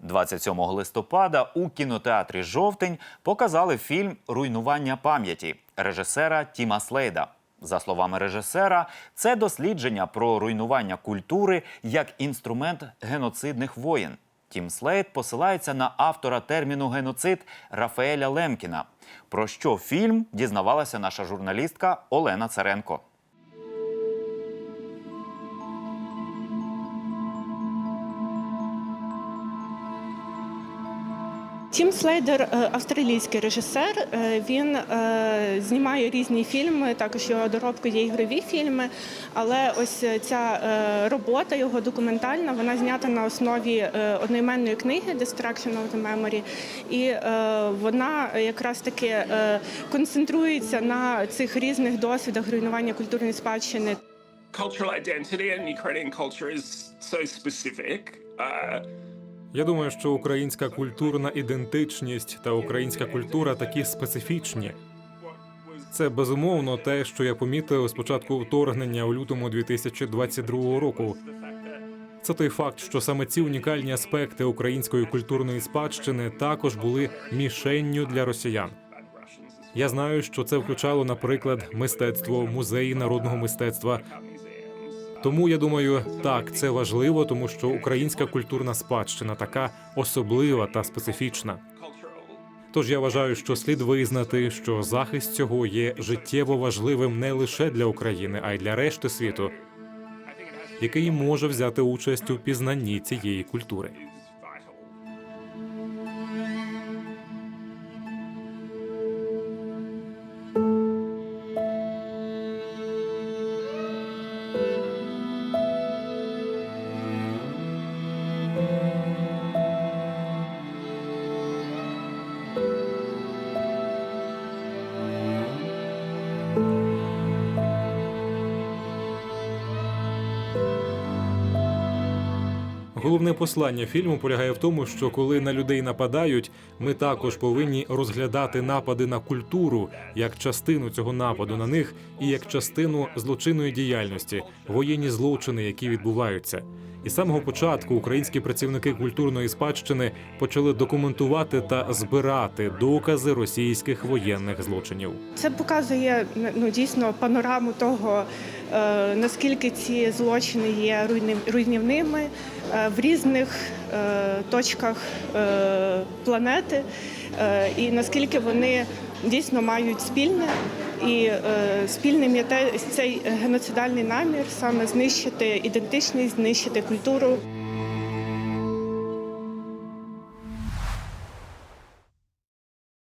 27 листопада у кінотеатрі Жовтень показали фільм Руйнування пам'яті режисера Тіма Слейда. За словами режисера, це дослідження про руйнування культури як інструмент геноцидних воєн. Тім Слейд посилається на автора терміну геноцид Рафаеля Лемкіна. Про що фільм дізнавалася наша журналістка Олена Царенко. Тім Слейдер е, австралійський режисер. Е, Він е, знімає різні фільми. Також його доробку є ігрові фільми. Але ось ця робота його документальна, вона знята на основі одноіменної книги Destruction of the Memory. І вона якраз таки концентрується на цих різних досвідах руйнування культурної спадщини. cultural identity in Ukrainian culture is so specific. Uh, Я думаю, що українська культурна ідентичність та українська культура такі специфічні. Це безумовно те, що я помітив з початку вторгнення у лютому 2022 року. Це той факт, що саме ці унікальні аспекти української культурної спадщини також були мішенню для росіян. Я знаю, що це включало, наприклад, мистецтво, музеї народного мистецтва. Тому я думаю, так, це важливо, тому що українська культурна спадщина така особлива та специфічна. Тож я вважаю, що слід визнати, що захист цього є життєво важливим не лише для України, а й для решти світу, який може взяти участь у пізнанні цієї культури. Головне послання фільму полягає в тому, що коли на людей нападають, ми також повинні розглядати напади на культуру як частину цього нападу на них і як частину злочинної діяльності, воєнні злочини, які відбуваються. І з самого початку українські працівники культурної спадщини почали документувати та збирати докази російських воєнних злочинів. Це показує ну дійсно панораму того, е, наскільки ці злочини є руйнівними е, в різних е, точках планети, і наскільки вони дійсно мають спільне. І е, спільним є те цей геноцидальний намір саме знищити ідентичність, знищити культуру.